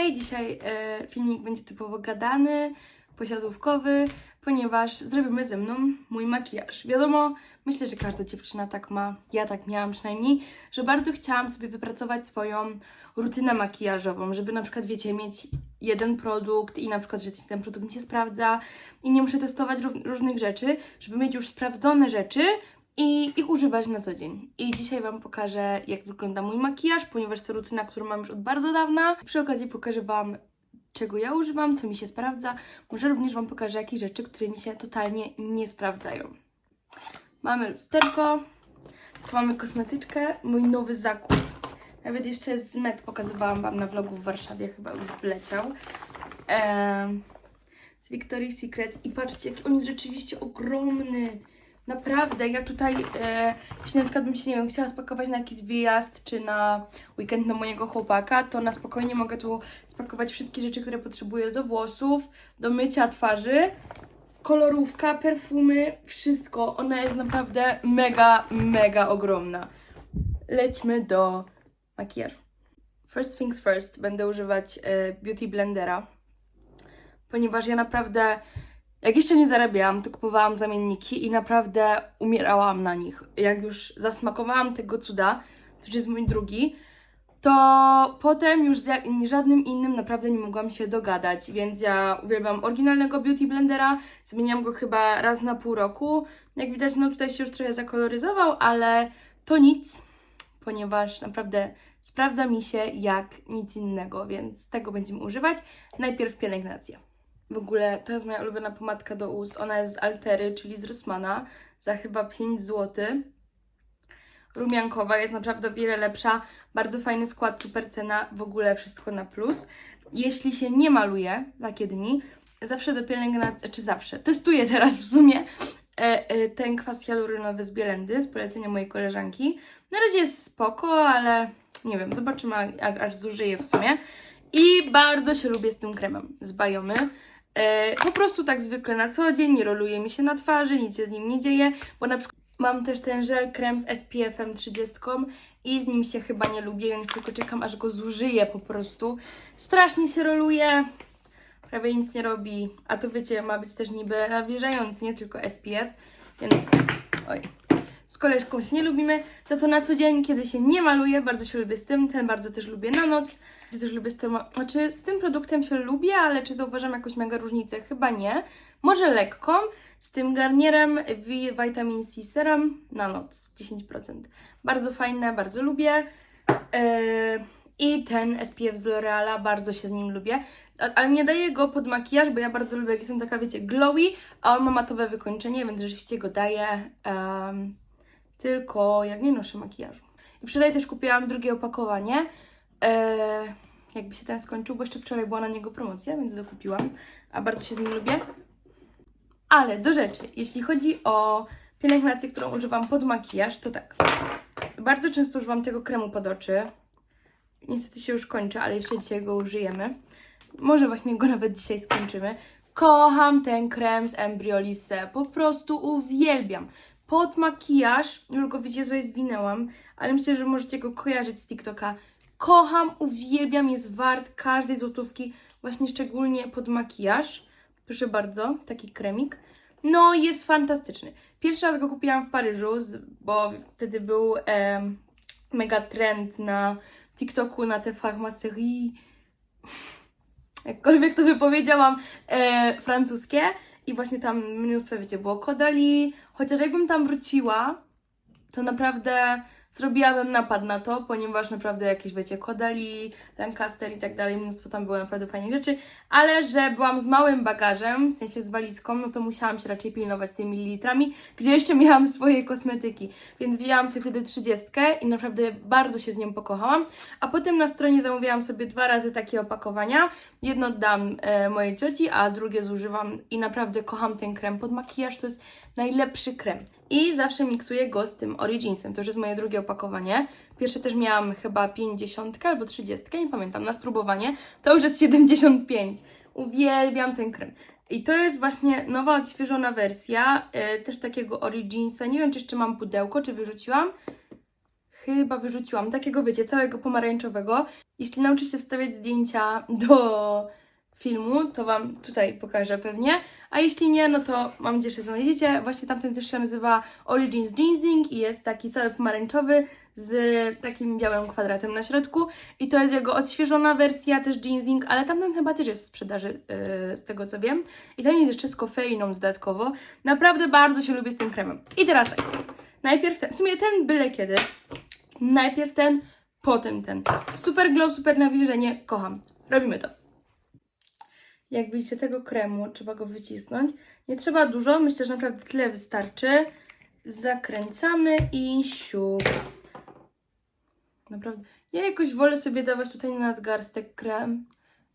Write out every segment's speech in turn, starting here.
Hej, dzisiaj e, filmik będzie typowo gadany, posiadówkowy, ponieważ zrobimy ze mną mój makijaż. Wiadomo, myślę, że każda dziewczyna tak ma, ja tak miałam przynajmniej, że bardzo chciałam sobie wypracować swoją rutynę makijażową, żeby na przykład, wiecie, mieć jeden produkt i na przykład, że ten produkt mi się sprawdza i nie muszę testować ró- różnych rzeczy, żeby mieć już sprawdzone rzeczy, i ich używać na co dzień. I dzisiaj Wam pokażę, jak wygląda mój makijaż, ponieważ to rutyna, którą mam już od bardzo dawna. Przy okazji pokażę Wam, czego ja używam, co mi się sprawdza. Może również Wam pokażę jakieś rzeczy, które mi się totalnie nie sprawdzają. Mamy lusterko, tu mamy kosmetyczkę, mój nowy zakup. Nawet jeszcze z Met pokazywałam Wam na vlogu w Warszawie, chyba już wleciał. Z Victoria's Secret i patrzcie, jaki on jest rzeczywiście ogromny. Naprawdę, ja tutaj, e, jeśli na przykład bym się, nie wiem, chciała spakować na jakiś wyjazd, czy na weekend na mojego chłopaka, to na spokojnie mogę tu spakować wszystkie rzeczy, które potrzebuję do włosów, do mycia twarzy, kolorówka, perfumy, wszystko. Ona jest naprawdę mega, mega ogromna. Lećmy do makijażu. First things first, będę używać e, Beauty Blendera, ponieważ ja naprawdę jak jeszcze nie zarabiałam, to kupowałam zamienniki i naprawdę umierałam na nich. Jak już zasmakowałam tego cuda, to już jest mój drugi, to potem już z żadnym innym naprawdę nie mogłam się dogadać, więc ja uwielbiam oryginalnego Beauty Blendera, zmieniam go chyba raz na pół roku. Jak widać, no tutaj się już trochę zakoloryzował, ale to nic, ponieważ naprawdę sprawdza mi się jak nic innego, więc tego będziemy używać. Najpierw pielęgnacja. W ogóle to jest moja ulubiona pomadka do ust. Ona jest z Altery, czyli z Rossmana, za chyba 5 zł. Rumiankowa jest naprawdę o wiele lepsza. Bardzo fajny skład, super cena, w ogóle wszystko na plus. Jeśli się nie maluje takie dni, zawsze do pielęgnacji, czy zawsze, testuję teraz w sumie e, e, ten kwas hialuronowy z Bielendy z polecenia mojej koleżanki. Na razie jest spoko, ale nie wiem, zobaczymy jak aż zużyję w sumie. I bardzo się lubię z tym kremem, z Bajomy. E, po prostu tak zwykle na co dzień, nie roluje mi się na twarzy, nic się z nim nie dzieje, bo na przykład mam też ten żel krem z SPF-em 30 i z nim się chyba nie lubię, więc tylko czekam aż go zużyję po prostu. Strasznie się roluje, prawie nic nie robi, a to wiecie, ma być też niby nawilżający, nie tylko SPF, więc oj. Z koleżką się nie lubimy, za to na co dzień, kiedy się nie maluje, bardzo się lubię z tym, ten bardzo też lubię na noc. Czy też lubię z tym, znaczy z tym produktem się lubię, ale czy zauważam jakąś mega różnicę? Chyba nie. Może lekką, z tym garnierem Vitamin C Serum na noc 10%. Bardzo fajne, bardzo lubię. Yy, I ten SPF z L'Oreala, bardzo się z nim lubię. Ale nie daję go pod makijaż, bo ja bardzo lubię, jak są taka, wiecie, glowy, a on ma matowe wykończenie, więc rzeczywiście go daję. em, tylko jak nie noszę makijażu. I wczoraj też kupiłam drugie opakowanie. E, jakby się ten skończył, bo jeszcze wczoraj była na niego promocja, więc zakupiłam, a bardzo się z nim lubię. Ale do rzeczy, jeśli chodzi o pielęgnację, którą używam pod makijaż, to tak. Bardzo często używam tego kremu pod oczy. Niestety się już kończy, ale jeszcze dzisiaj go użyjemy. Może właśnie go nawet dzisiaj skończymy. Kocham ten krem z Embryolisse. Po prostu uwielbiam. Pod makijaż, już go widzicie, tutaj zwinęłam, ale myślę, że możecie go kojarzyć z TikToka. Kocham, uwielbiam, jest wart każdej złotówki, właśnie szczególnie pod makijaż. Proszę bardzo, taki kremik. No, jest fantastyczny. Pierwszy raz go kupiłam w Paryżu, bo wtedy był em, mega trend na TikToku, na te pharmacerie, jakkolwiek to wypowiedziałam, e, francuskie. I właśnie tam mnóstwo, wiecie, było Kodali. Chociaż jakbym tam wróciła, to naprawdę zrobiłabym napad na to, ponieważ naprawdę jakieś, wiecie, Kodali, Lancaster i tak dalej, mnóstwo tam było naprawdę fajnych rzeczy, ale że byłam z małym bagażem, w sensie z walizką, no to musiałam się raczej pilnować z tymi mililitrami, gdzie jeszcze miałam swoje kosmetyki, więc wzięłam sobie wtedy trzydziestkę i naprawdę bardzo się z nią pokochałam, a potem na stronie zamówiłam sobie dwa razy takie opakowania, jedno dam e, mojej cioci, a drugie zużywam i naprawdę kocham ten krem. Pod makijaż, to jest najlepszy krem. I zawsze miksuję go z tym Originsem. To już jest moje drugie opakowanie. Pierwsze też miałam chyba 50 albo 30, nie pamiętam, na spróbowanie. To już jest 75. Uwielbiam ten krem. I to jest właśnie nowa, odświeżona wersja, e, też takiego Originsa. Nie wiem, czy jeszcze mam pudełko, czy wyrzuciłam. Chyba wyrzuciłam. Takiego, wiecie, całego pomarańczowego. Jeśli nauczy się wstawiać zdjęcia do filmu, to Wam tutaj pokażę pewnie. A jeśli nie, no to mam nadzieję, że znajdziecie. Właśnie tamten też się nazywa Origins Jeansing i jest taki cały pomarańczowy z takim białym kwadratem na środku. I to jest jego odświeżona wersja, też jeansing, ale tamten chyba też jest w sprzedaży, yy, z tego co wiem. I ten jest jeszcze z kofeiną dodatkowo. Naprawdę bardzo się lubię z tym kremem. I teraz tak, najpierw ten, w sumie ten byle kiedy. Najpierw ten, potem ten. Super glow, super nawilżenie, kocham. Robimy to. Jak widzicie, tego kremu trzeba go wycisnąć. Nie trzeba dużo, myślę, że naprawdę tyle wystarczy. Zakręcamy i siup. Naprawdę. Ja jakoś wolę sobie dawać tutaj na nadgarstek krem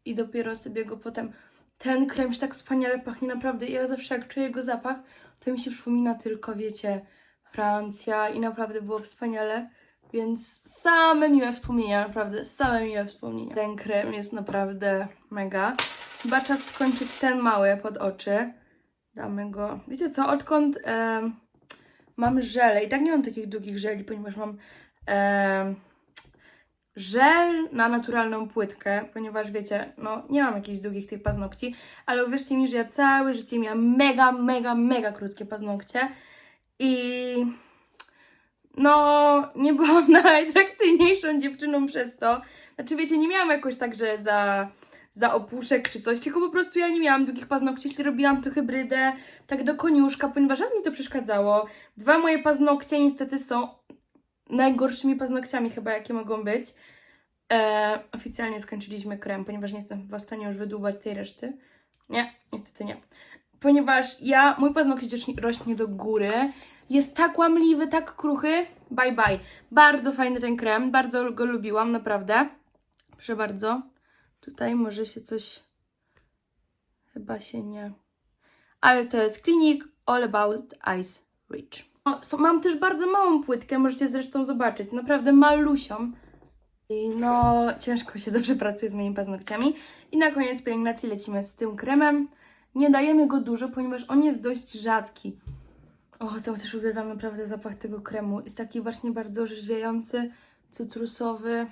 i dopiero sobie go potem. Ten krem się tak wspaniale pachnie, naprawdę. Ja zawsze jak czuję jego zapach, to mi się przypomina tylko, wiecie, Francja i naprawdę było wspaniale. Więc same miłe wspomnienia, naprawdę, same miłe wspomnienia. Ten krem jest naprawdę mega. Chyba czas skończyć ten mały pod oczy. Damy go. Wiecie co, odkąd em, mam żele, i tak nie mam takich długich żeli, ponieważ mam em, żel na naturalną płytkę, ponieważ wiecie, no nie mam jakichś długich tych paznokci, ale uwierzcie mi, że ja całe życie miałam mega, mega, mega krótkie paznokcie i no nie byłam najatrakcyjniejszą dziewczyną przez to. Znaczy wiecie, nie miałam jakoś tak, że za, za opuszek czy coś, tylko po prostu ja nie miałam długich paznokci, jeśli robiłam to hybrydę tak do koniuszka, ponieważ raz mi to przeszkadzało. Dwa moje paznokcie niestety są najgorszymi paznokciami chyba, jakie mogą być. E, oficjalnie skończyliśmy krem, ponieważ nie jestem w stanie już wydłubać tej reszty. Nie, niestety nie. Ponieważ ja, mój paznokieć rośnie- rośnie do góry, jest tak łamliwy, tak kruchy. Bye bye. Bardzo fajny ten krem, bardzo go lubiłam, naprawdę. Proszę bardzo. Tutaj może się coś. Chyba się nie. Ale to jest Clinique All About Ice Rich. O, so, mam też bardzo małą płytkę, możecie zresztą zobaczyć. Naprawdę malusią. I no, ciężko się zawsze pracuje z moimi paznokciami. I na koniec pielęgnacji lecimy z tym kremem. Nie dajemy go dużo, ponieważ on jest dość rzadki. O, to też uwielbiam naprawdę zapach tego kremu. Jest taki właśnie bardzo orzeźwiający, cytrusowy.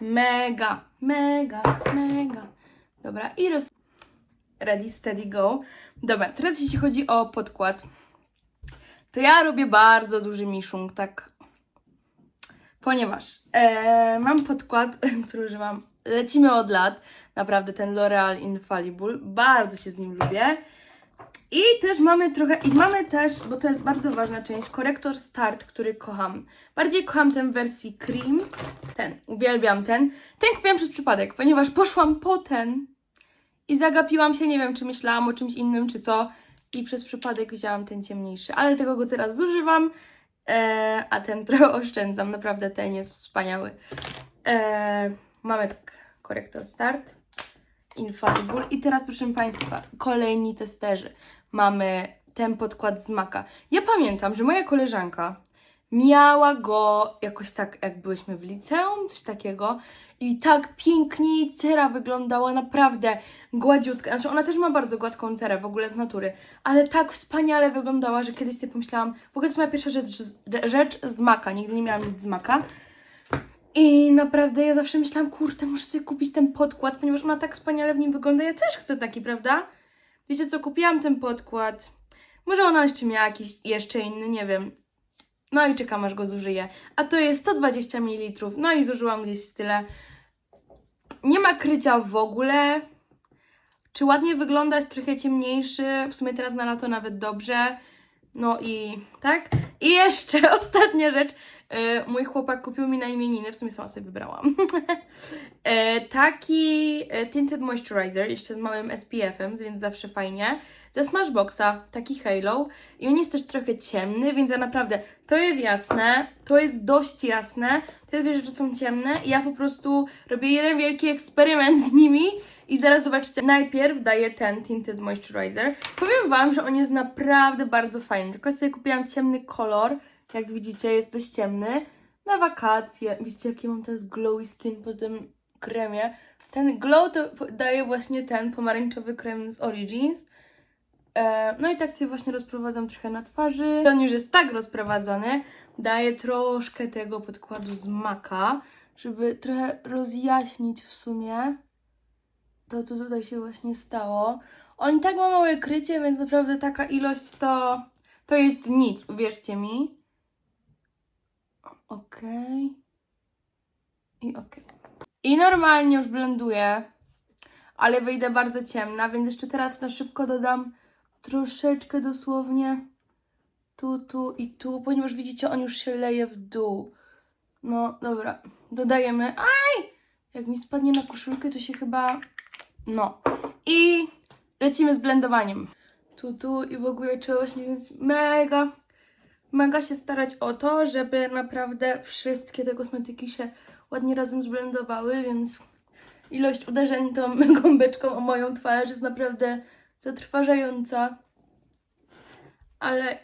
Mega, mega, mega. Dobra, i roz... Ready, steady, go. Dobra, teraz jeśli chodzi o podkład, to ja robię bardzo duży miszung, tak ponieważ e, mam podkład, który używam, lecimy od lat, naprawdę ten L'Oreal Infallible, bardzo się z nim lubię. I też mamy trochę, i mamy też, bo to jest bardzo ważna część, korektor Start, który kocham. Bardziej kocham ten w wersji cream, ten, uwielbiam ten. Ten kupiłam przez przypadek, ponieważ poszłam po ten i zagapiłam się, nie wiem czy myślałam o czymś innym, czy co. I przez przypadek wzięłam ten ciemniejszy, ale tego go teraz zużywam. E, a ten trochę oszczędzam, naprawdę ten jest wspaniały. E, mamy tak, korektor start, Infallible i teraz proszę Państwa, kolejni testerzy. Mamy ten podkład z Maka. Ja pamiętam, że moja koleżanka miała go jakoś tak, jak byłyśmy w liceum, coś takiego. I tak pięknie cera wyglądała, naprawdę gładziutka. Znaczy, ona też ma bardzo gładką cerę w ogóle z natury, ale tak wspaniale wyglądała, że kiedyś sobie pomyślałam, w ogóle to jest moja pierwsza rzecz, rzecz z maka, nigdy nie miałam nic z maka. I naprawdę ja zawsze myślałam, kurde, muszę sobie kupić ten podkład, ponieważ ona tak wspaniale w nim wygląda. Ja też chcę taki, prawda? Wiecie co, kupiłam ten podkład. Może ona jeszcze miała jakiś jeszcze inny, nie wiem. No i czekam aż go zużyję. A to jest 120 ml. No i zużyłam gdzieś tyle. Nie ma krycia w ogóle. Czy ładnie wygląda, jest trochę ciemniejszy. W sumie teraz na lato nawet dobrze. No i tak. I jeszcze ostatnia rzecz. E, mój chłopak kupił mi na imieniny, w sumie sama sobie wybrałam. e, taki e, Tinted Moisturizer, jeszcze z małym SPF-em, więc zawsze fajnie. Ze Smashboxa, taki Halo. I on jest też trochę ciemny, więc ja naprawdę, to jest jasne, to jest dość jasne, te dwie rzeczy są ciemne i ja po prostu robię jeden wielki eksperyment z nimi i zaraz zobaczycie. Najpierw daję ten Tinted Moisturizer. Powiem Wam, że on jest naprawdę bardzo fajny, tylko sobie kupiłam ciemny kolor, jak widzicie jest dość ciemny, na wakacje. Widzicie jaki mam teraz glowy skin po tym kremie. Ten glow to daje właśnie ten pomarańczowy krem z Origins. E, no i tak sobie właśnie rozprowadzam trochę na twarzy. On już jest tak rozprowadzony, daję troszkę tego podkładu z maka. żeby trochę rozjaśnić w sumie to, co tutaj się właśnie stało. On i tak ma małe krycie, więc naprawdę taka ilość to, to jest nic, uwierzcie mi. Okej. I okej. I normalnie już blenduję, ale wyjdę bardzo ciemna, więc jeszcze teraz na szybko dodam troszeczkę dosłownie tu, tu i tu, ponieważ widzicie, on już się leje w dół. No, dobra, dodajemy. Aj! Jak mi spadnie na koszulkę, to się chyba... No. I lecimy z blendowaniem. Tu, tu i w ogóle właśnie, więc mega, mega się starać o to, żeby naprawdę wszystkie te kosmetyki się ładnie razem zblendowały, więc ilość uderzeń tą gąbeczką o moją twarz jest naprawdę zatrważająca. Ale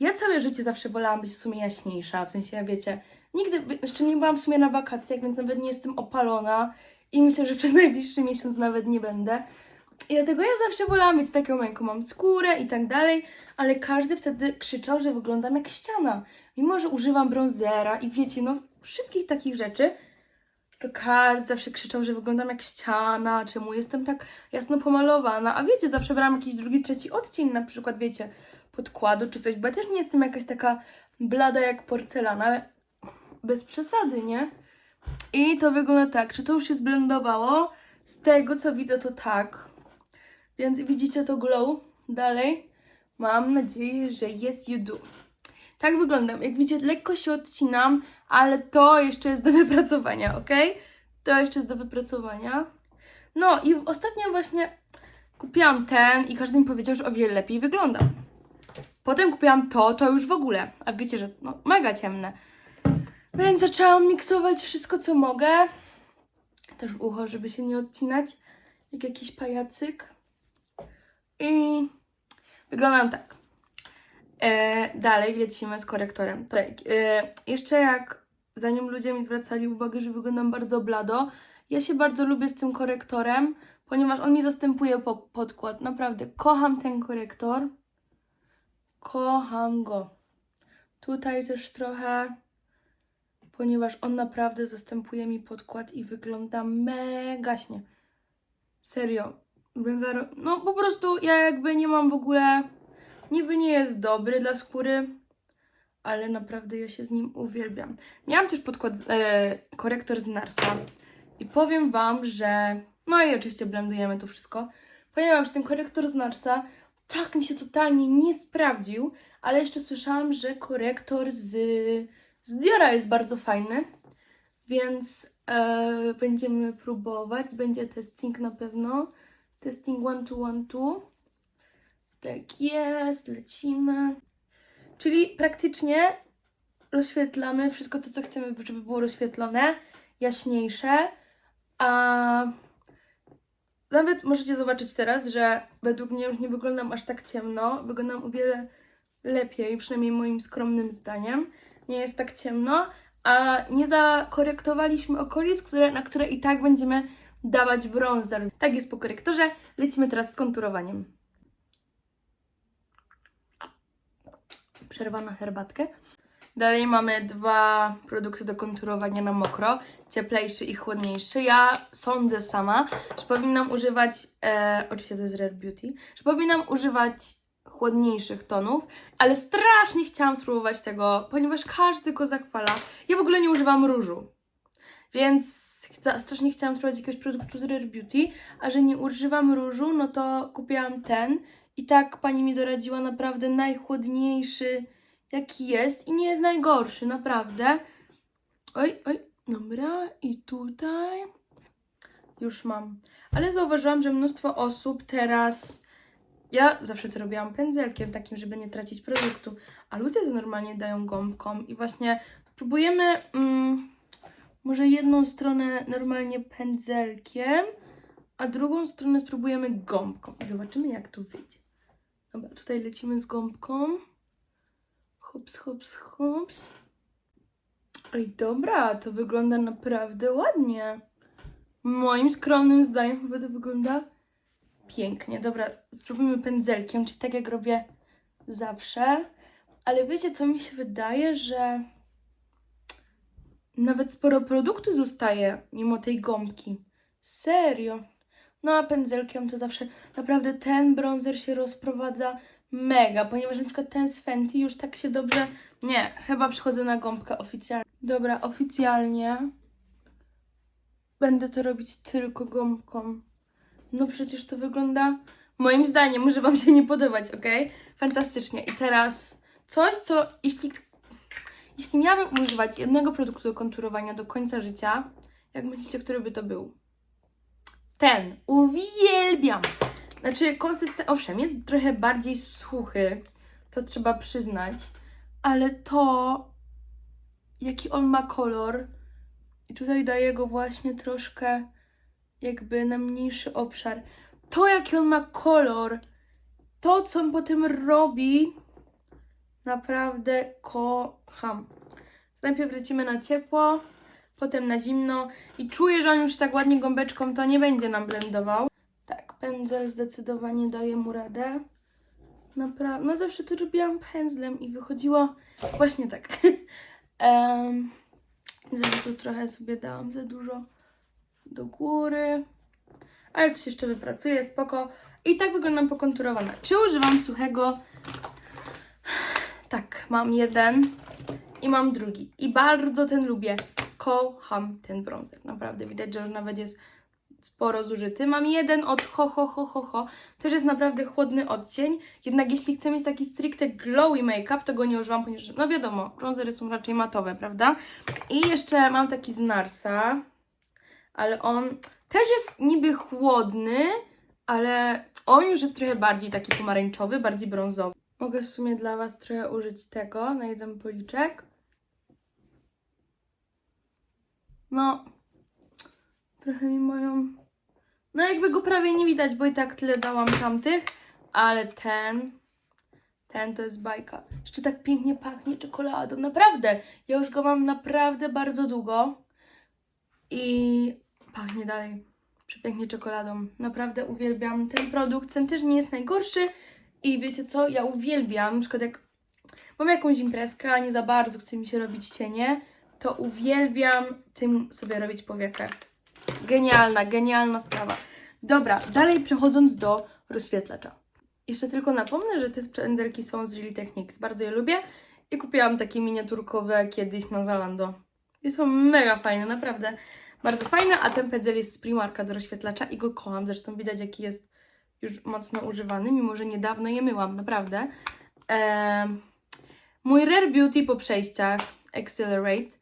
ja całe życie zawsze wolałam być w sumie jaśniejsza, w sensie, wiecie, nigdy, jeszcze nie byłam w sumie na wakacjach, więc nawet nie jestem opalona i myślę, że przez najbliższy miesiąc nawet nie będę. I dlatego ja zawsze wolałam mieć taką, jaką mam skórę i tak dalej, ale każdy wtedy krzyczał, że wyglądam jak ściana. Mimo, że używam bronzera i wiecie, no wszystkich takich rzeczy, to każdy zawsze krzyczał, że wyglądam jak ściana, czemu jestem tak jasno pomalowana. A wiecie, zawsze brałam jakiś drugi, trzeci odcień, na przykład, wiecie, podkładu czy coś, bo ja też nie jestem jakaś taka blada jak porcelana, ale bez przesady, nie? I to wygląda tak, czy to już się zblendowało? Z tego, co widzę, to tak. Więc widzicie to glow dalej? Mam nadzieję, że yes you do. Tak wyglądam. Jak widzicie, lekko się odcinam, ale to jeszcze jest do wypracowania, ok? To jeszcze jest do wypracowania. No i ostatnio właśnie kupiłam ten i każdy mi powiedział, że o wiele lepiej wygląda. Potem kupiłam to, to już w ogóle. A wiecie, że no, mega ciemne. Więc zaczęłam miksować wszystko, co mogę. Też ucho, żeby się nie odcinać. Jak jakiś pajacyk. I wyglądam tak. E, dalej lecimy z korektorem. Tak, e, jeszcze jak zanim ludzie mi zwracali uwagę, że wyglądam bardzo blado, ja się bardzo lubię z tym korektorem, ponieważ on mi zastępuje po, podkład. Naprawdę, kocham ten korektor. Kocham go. Tutaj też trochę, ponieważ on naprawdę zastępuje mi podkład i wygląda mega śnie. Serio. Ro- No po prostu ja jakby nie mam w ogóle, niby nie jest dobry dla skóry, ale naprawdę ja się z nim uwielbiam. Miałam też podkład, e, korektor z Narsa i powiem Wam, że, no i oczywiście blendujemy to wszystko, ponieważ ten korektor z Narsa tak mi się totalnie nie sprawdził, ale jeszcze słyszałam, że korektor z, z Diora jest bardzo fajny, więc e, będziemy próbować. Będzie testing na pewno. Testing one two one two. Tak jest, lecimy. Czyli praktycznie rozświetlamy wszystko to, co chcemy, żeby było rozświetlone, jaśniejsze, a nawet możecie zobaczyć teraz, że według mnie już nie wyglądam aż tak ciemno. Wyglądam o wiele lepiej, przynajmniej moim skromnym zdaniem. Nie jest tak ciemno, a nie zakorektowaliśmy okolic, które, na które i tak będziemy dawać bronzer. Tak jest po korektorze. Lecimy teraz z konturowaniem. Przerwa na herbatkę. Dalej mamy dwa produkty do konturowania na mokro, cieplejszy i chłodniejszy. Ja sądzę sama, że powinnam używać, e, oczywiście to jest Rare Beauty, że powinnam używać chłodniejszych tonów, ale strasznie chciałam spróbować tego, ponieważ każdy go zachwala. Ja w ogóle nie używam różu, więc chca, strasznie chciałam spróbować jakiegoś produktu z Rare Beauty, a że nie używam różu, no to kupiłam ten i tak pani mi doradziła naprawdę najchłodniejszy jaki jest i nie jest najgorszy, naprawdę. Oj, oj, dobra, i tutaj już mam. Ale zauważyłam, że mnóstwo osób teraz. Ja zawsze to robiłam pędzelkiem takim, żeby nie tracić produktu, a ludzie to normalnie dają gąbką i właśnie próbujemy mm, może jedną stronę normalnie pędzelkiem, a drugą stronę spróbujemy gąbką. I zobaczymy, jak to wyjdzie. Dobra, tutaj lecimy z gąbką. Hops, hops, hops. Oj, dobra, to wygląda naprawdę ładnie. Moim skromnym zdaniem chyba to wygląda pięknie. Dobra, spróbujmy pędzelkiem, czyli tak jak robię zawsze. Ale wiecie, co mi się wydaje, że nawet sporo produktu zostaje mimo tej gąbki. Serio. No a pędzelkiem to zawsze naprawdę ten bronzer się rozprowadza mega, ponieważ na przykład ten z Fenty już tak się dobrze... Nie, chyba przychodzę na gąbkę oficjalnie. Dobra, oficjalnie będę to robić tylko gąbką. No przecież to wygląda... Moim zdaniem, może Wam się nie podobać, ok? Fantastycznie. I teraz coś, co jeśli, jeśli miałabym używać jednego produktu do konturowania do końca życia, jak myślicie, który by to był? Ten. Uwielbiam! Znaczy, konsystent... Owszem, jest trochę bardziej suchy, to trzeba przyznać, ale to, jaki on ma kolor, i tutaj daję go właśnie troszkę jakby na mniejszy obszar. To, jaki on ma kolor, to, co on potem robi, naprawdę kocham. Najpierw lecimy na ciepło, potem na zimno i czuję, że on już tak ładnie gąbeczką to nie będzie nam blendował. Tak, pędzel zdecydowanie daje mu radę. Naprawdę, no zawsze to robiłam pędzlem i wychodziło właśnie tak. um, że tu trochę sobie dałam za dużo do góry. Ale to się jeszcze wypracuje, spoko. I tak wyglądam pokonturowana. Czy używam suchego? Tak, mam jeden i mam drugi. I bardzo ten lubię. Kocham ten brązer. Naprawdę widać, że już nawet jest sporo zużyty. Mam jeden od ho, ho, ho, ho, ho. Też jest naprawdę chłodny odcień. Jednak jeśli chcę mieć taki stricte glowy make-up, to go nie używam, ponieważ, no wiadomo, brązery są raczej matowe, prawda? I jeszcze mam taki z Narsa, ale on też jest niby chłodny, ale on już jest trochę bardziej taki pomarańczowy, bardziej brązowy. Mogę w sumie dla Was trochę użyć tego na jeden policzek. No, trochę mi moją... No jakby go prawie nie widać, bo i tak tyle dałam tamtych, ale ten... Ten to jest bajka. Jeszcze tak pięknie pachnie czekoladą. Naprawdę, ja już go mam naprawdę bardzo długo. I pachnie dalej przepięknie czekoladą. Naprawdę uwielbiam ten produkt. Ten też nie jest najgorszy. I wiecie co? Ja uwielbiam, na przykład jak mam jakąś imprezkę, a nie za bardzo chce mi się robić cienie, to uwielbiam tym sobie robić powiekę. Genialna, genialna sprawa. Dobra, dalej przechodząc do rozświetlacza. Jeszcze tylko napomnę, że te pędzelki są z Really Techniques. Bardzo je lubię. I kupiłam takie miniaturkowe kiedyś na Zalando. I są mega fajne, naprawdę. Bardzo fajne, a ten pędzel jest z Primarka do rozświetlacza i go kocham. Zresztą widać, jaki jest już mocno używany, mimo że niedawno je myłam, naprawdę. Em, mój Rare Beauty po przejściach Accelerate.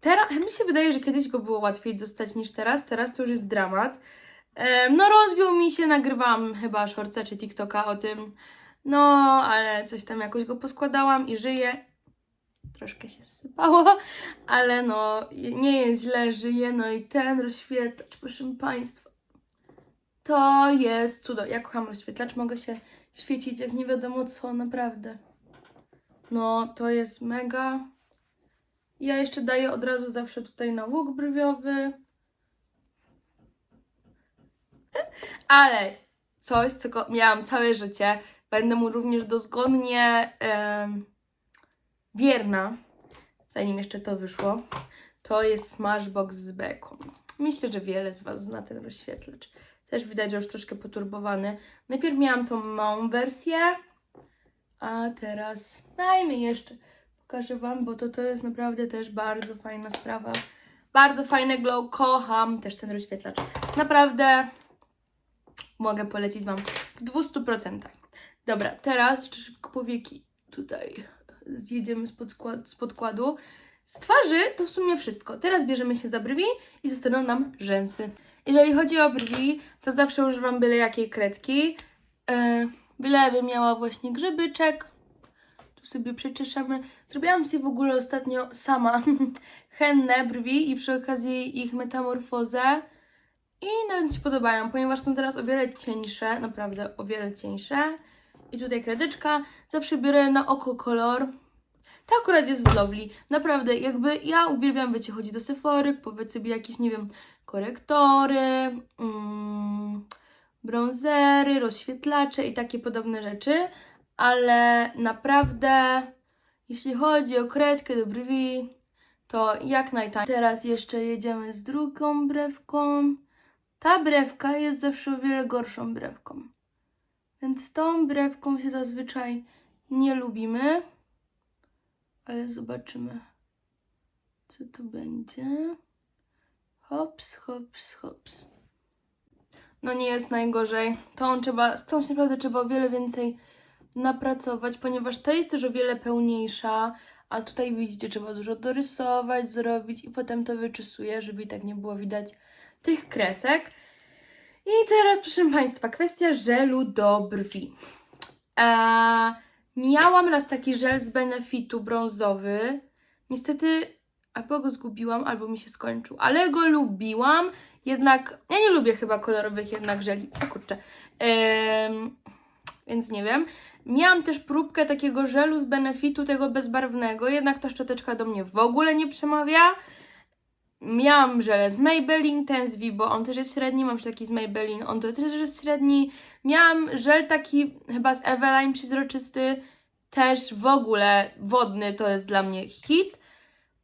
Teraz, mi się wydaje, że kiedyś go było łatwiej dostać niż teraz. Teraz to już jest dramat. Em, no rozbił mi się, nagrywałam chyba shortsa czy TikToka o tym. No, ale coś tam jakoś go poskładałam i żyje. Troszkę się sypało, ale no nie jest źle, żyje. No i ten rozświetlacz, proszę Państwa. To jest cudo. Ja kocham rozświetlacz, mogę się świecić jak nie wiadomo co, naprawdę. No, to jest mega. Ja jeszcze daję od razu zawsze tutaj na łuk brwiowy. Ale coś, co miałam całe życie, będę mu również dozgodnie em, wierna, zanim jeszcze to wyszło, to jest Smashbox z beką. Myślę, że wiele z Was zna ten rozświetlacz. Też widać, że już troszkę poturbowany. Najpierw miałam tą małą wersję, a teraz dajmy jeszcze. Pokażę Wam, bo to, to jest naprawdę też bardzo fajna sprawa. Bardzo fajne glow, kocham też ten rozświetlacz. Naprawdę mogę polecić Wam w 200%. Dobra, teraz jeszcze szybko powieki tutaj zjedziemy z, z podkładu. Z twarzy to w sumie wszystko. Teraz bierzemy się za brwi i zostaną nam rzęsy. Jeżeli chodzi o brwi, to zawsze używam byle jakiej kredki. Yy, byleby miała właśnie grzybyczek. Tu sobie przeczyszczamy. Zrobiłam sobie w ogóle ostatnio sama henne brwi i przy okazji ich metamorfozę. I nawet się podobają, ponieważ są teraz o wiele cieńsze, naprawdę o wiele cieńsze. I tutaj kredeczka. Zawsze biorę na oko kolor. Ta akurat jest z Lovely. Naprawdę, jakby ja uwielbiam, wiecie, chodzić do Sephory, kupować sobie jakieś, nie wiem, korektory, mm, bronzery, rozświetlacze i takie podobne rzeczy. Ale naprawdę, jeśli chodzi o kredkę do brwi, to jak najtaniej. Teraz jeszcze jedziemy z drugą brewką. Ta brewka jest zawsze o wiele gorszą brewką. Więc tą brewką się zazwyczaj nie lubimy. Ale zobaczymy, co tu będzie. Hops, hops, hops. No nie jest najgorzej. Tą trzeba, z tą się naprawdę trzeba o wiele więcej napracować, ponieważ ta jest też o wiele pełniejsza, a tutaj widzicie, trzeba dużo dorysować, zrobić i potem to wyczesuję, żeby i tak nie było widać tych kresek. I teraz, proszę Państwa, kwestia żelu do brwi. Eee, miałam raz taki żel z Benefitu brązowy. Niestety albo go zgubiłam, albo mi się skończył, ale go lubiłam. Jednak ja nie lubię chyba kolorowych jednak żeli. O kurczę. Em, więc nie wiem. Miałam też próbkę takiego żelu z Benefitu, tego bezbarwnego, jednak ta szczoteczka do mnie w ogóle nie przemawia. Miałam żele z Maybelline, ten z Vibo, on też jest średni, mam już taki z Maybelline, on też jest średni. Miałam żel taki chyba z Eveline przezroczysty, też w ogóle wodny, to jest dla mnie hit.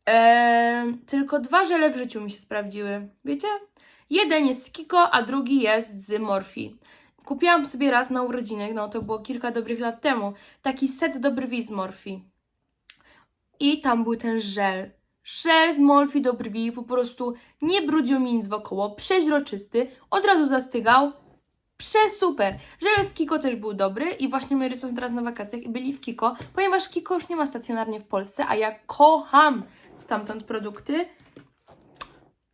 Eee, tylko dwa żele w życiu mi się sprawdziły, wiecie? Jeden jest z Kiko, a drugi jest z Morphe. Kupiłam sobie raz na urodziny, no to było kilka dobrych lat temu, taki set do brwi z Morphe. I tam był ten żel. Żel z Morphe do brwi, po prostu nie brudził mi nic wokoło, przeźroczysty, od razu zastygał. Przesuper! Żel z Kiko też był dobry i właśnie rodzice są teraz na wakacjach i byli w Kiko, ponieważ Kiko już nie ma stacjonarnie w Polsce, a ja kocham stamtąd produkty,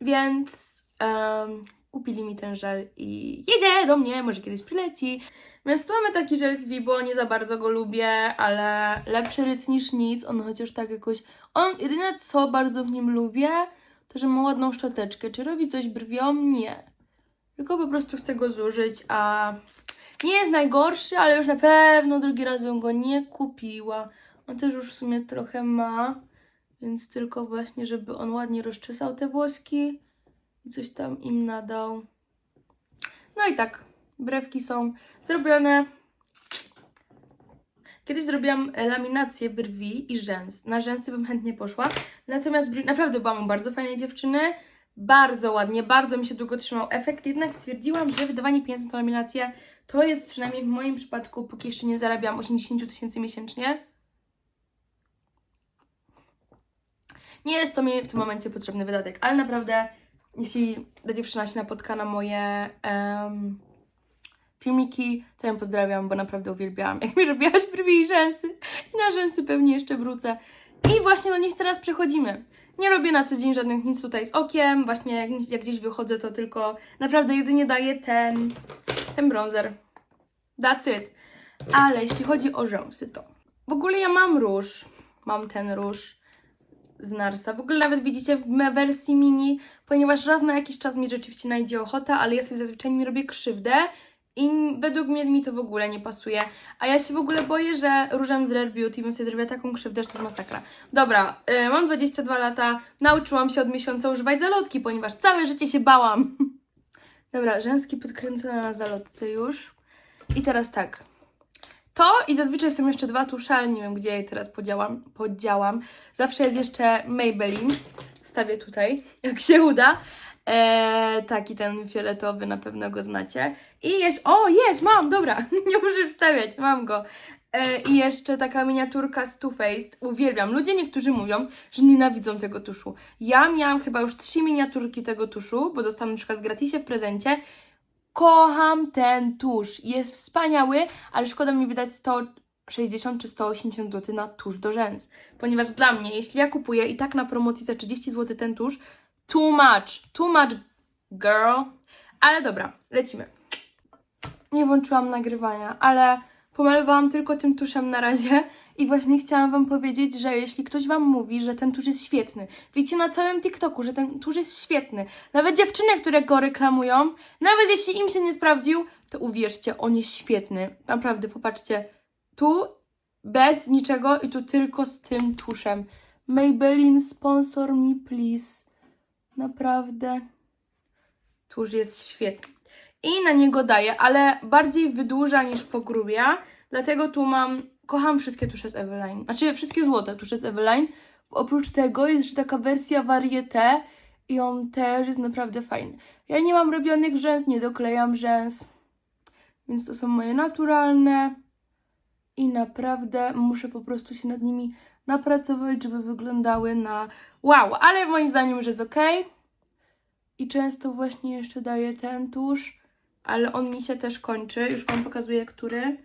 więc em, kupili mi ten żel i jedzie do mnie, może kiedyś przyleci. Więc tu mamy taki żel z Vibo, nie za bardzo go lubię, ale lepszy ryc niż nic, on chociaż tak jakoś... On, jedyne co bardzo w nim lubię, to że ma ładną szczoteczkę. Czy robi coś brwią? Nie. Tylko po prostu chcę go zużyć, a nie jest najgorszy, ale już na pewno drugi raz bym go nie kupiła. On też już w sumie trochę ma, więc tylko właśnie, żeby on ładnie rozczesał te włoski i coś tam im nadał. No i tak, brewki są zrobione. Kiedyś zrobiłam laminację brwi i rzęs. Na rzęsy bym chętnie poszła. Natomiast brwi, naprawdę byłam bardzo fajnej dziewczyny. Bardzo ładnie, bardzo mi się długo trzymał efekt. Jednak stwierdziłam, że wydawanie pieniędzy na laminację to jest przynajmniej w moim przypadku, póki jeszcze nie zarabiam 80 tysięcy miesięcznie. Nie jest to mi w tym momencie potrzebny wydatek, ale naprawdę, jeśli ta dziewczyna się napotka na moje em, filmiki, to ją pozdrawiam, bo naprawdę uwielbiałam, jak mi robiłaś brwi i rzęsy. I na rzęsy pewnie jeszcze wrócę. I właśnie do nich teraz przechodzimy. Nie robię na co dzień żadnych nic tutaj z okiem, właśnie jak, jak gdzieś wychodzę, to tylko naprawdę jedynie daję ten, ten bronzer. That's it. Ale jeśli chodzi o rzęsy, to w ogóle ja mam róż. Mam ten róż z Narsa. W ogóle nawet widzicie w wersji mini, ponieważ raz na jakiś czas mi rzeczywiście najdzie ochota, ale ja sobie zazwyczaj mi robię krzywdę i według mnie mi to w ogóle nie pasuje. A ja się w ogóle boję, że różem z Rare Beauty bym sobie zrobiła taką krzywdę, że to jest masakra. Dobra, y, mam 22 lata, nauczyłam się od miesiąca używać zalotki, ponieważ całe życie się bałam. Dobra, rzęski podkręcone na zalotce już. I teraz tak. To i zazwyczaj są jeszcze dwa tusze, nie wiem gdzie je teraz podziałam. podziałam. Zawsze jest jeszcze Maybelline. Wstawię tutaj, jak się uda. Eee, taki ten fioletowy, na pewno go znacie. I jeszcze, o jest, mam, dobra, nie muszę wstawiać, mam go. Eee, I jeszcze taka miniaturka z Too Faced, uwielbiam. Ludzie niektórzy mówią, że nienawidzą tego tuszu. Ja miałam chyba już trzy miniaturki tego tuszu, bo dostałam na przykład w gratisie w prezencie. Kocham ten tusz, jest wspaniały, ale szkoda mi wydać 160 czy 180 zł na tusz do rzęs. Ponieważ dla mnie, jeśli ja kupuję i tak na promocji za 30 zł ten tusz, too much, too much girl. Ale dobra, lecimy. Nie włączyłam nagrywania, ale pomalowałam tylko tym tuszem na razie i właśnie chciałam Wam powiedzieć, że jeśli ktoś Wam mówi, że ten tusz jest świetny, widzicie na całym TikToku, że ten tusz jest świetny, nawet dziewczyny, które go reklamują, nawet jeśli im się nie sprawdził, to uwierzcie, on jest świetny. Naprawdę, popatrzcie, tu bez niczego i tu tylko z tym tuszem. Maybelline, sponsor me please. Naprawdę. Tuż jest świetny. I na niego daję, ale bardziej wydłuża niż pogrubia. Dlatego tu mam. Kocham wszystkie tusze z Eveline. Znaczy wszystkie złote tusze z Eveline, Oprócz tego jest jeszcze taka wersja varieté i on też jest naprawdę fajny. Ja nie mam robionych rzęs, nie doklejam rzęs, więc to są moje naturalne i naprawdę muszę po prostu się nad nimi napracować, żeby wyglądały na wow, ale moim zdaniem już jest ok. I często właśnie jeszcze daję ten tusz, ale on mi się też kończy. Już Wam pokazuję, który.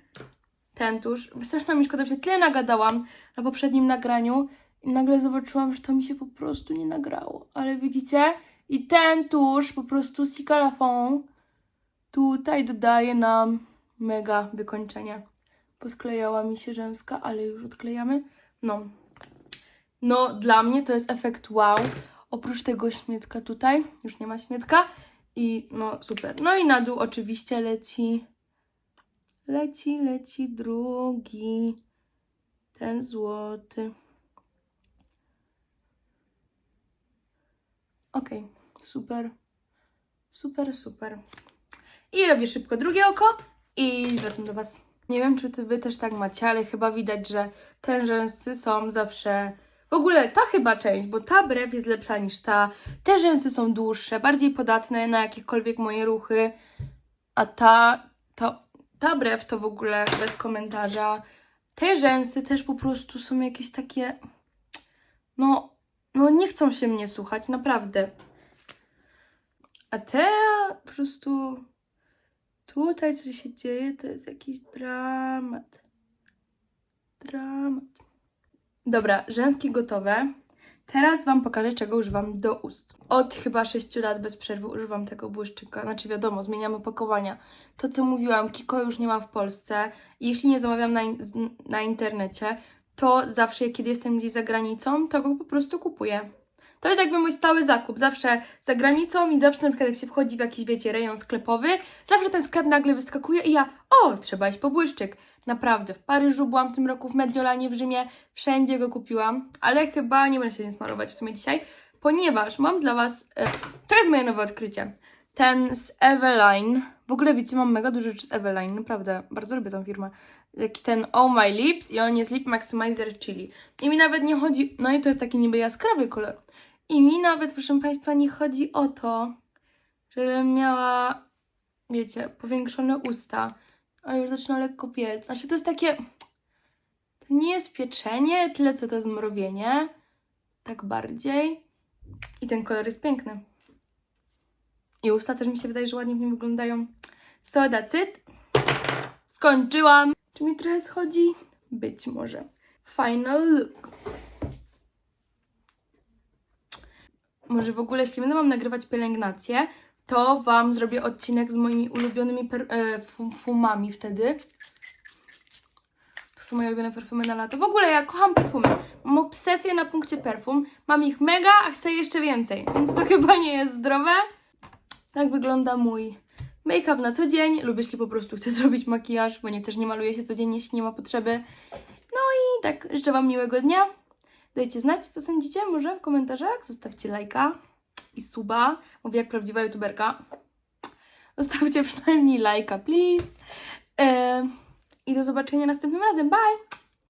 Ten tusz. Strasznie mi szkoda, że tyle nagadałam na poprzednim nagraniu i nagle zobaczyłam, że to mi się po prostu nie nagrało. Ale widzicie? I ten tusz, po prostu Sika Lafon, tutaj dodaje nam mega wykończenie. Posklejała mi się rzęska, ale już odklejamy. No. No, dla mnie to jest efekt wow. Oprócz tego śmietka tutaj, już nie ma śmietka. I no, super. No i na dół oczywiście leci, leci, leci drugi, ten złoty. Okej, super, super, super. I robię szybko drugie oko i wracam do Was. Nie wiem, czy ty wy też tak macie, ale chyba widać, że rzęsy są zawsze. W ogóle ta chyba część, bo ta brew jest lepsza niż ta. Te rzęsy są dłuższe, bardziej podatne na jakiekolwiek moje ruchy. A ta, to, ta brew to w ogóle bez komentarza. Te rzęsy też po prostu są jakieś takie. No, no nie chcą się mnie słuchać, naprawdę. A te po prostu. Tutaj co się dzieje, to jest jakiś dramat. Dramat. Dobra, rzęski gotowe. Teraz Wam pokażę, czego używam do ust. Od chyba 6 lat bez przerwy używam tego błyszczyka. Znaczy wiadomo, zmieniam opakowania. To co mówiłam, Kiko już nie ma w Polsce. Jeśli nie zamawiam na, in- na internecie, to zawsze kiedy jestem gdzieś za granicą, to go po prostu kupuję. To jest jakby mój stały zakup. Zawsze za granicą i zawsze na przykład jak się wchodzi w jakiś, wiecie, rejon sklepowy, zawsze ten sklep nagle wyskakuje i ja, o, trzeba iść po błyszczyk. Naprawdę, w Paryżu byłam w tym roku, w Mediolanie, w Rzymie, wszędzie go kupiłam, ale chyba nie będę się nim smarować w sumie dzisiaj, ponieważ mam dla Was, e, to jest moje nowe odkrycie, ten z Eveline, w ogóle wiecie, mam mega dużo rzeczy z Eveline, naprawdę, bardzo lubię tą firmę, taki ten Oh My Lips i on jest Lip Maximizer Chili. I mi nawet nie chodzi, no i to jest taki niby jaskrawy kolor, i mi nawet, proszę Państwa, nie chodzi o to, żebym miała, wiecie, powiększone usta, a już zaczyna lekko piec. Znaczy to jest takie, to nie jest pieczenie, tyle co to jest mrowienie, tak bardziej. I ten kolor jest piękny. I usta też mi się wydaje, że ładnie w nim wyglądają. Soda cyt. Skończyłam. Czy mi trochę schodzi? Być może. Final look. Może w ogóle, jeśli będę Wam nagrywać pielęgnację, to Wam zrobię odcinek z moimi ulubionymi per, e, wtedy. To są moje ulubione perfumy na lato. W ogóle ja kocham perfumy. Mam obsesję na punkcie perfum. Mam ich mega, a chcę jeszcze więcej. Więc to chyba nie jest zdrowe. Tak wygląda mój make-up na co dzień. Lub jeśli po prostu chcę zrobić makijaż, bo nie też nie maluję się codziennie, jeśli nie ma potrzeby. No i tak, życzę Wam miłego dnia. Dajcie znać, co sądzicie, może w komentarzach. Zostawcie lajka i suba. Mówię jak prawdziwa youtuberka. Zostawcie przynajmniej lajka, please. Eee, I do zobaczenia następnym razem. Bye!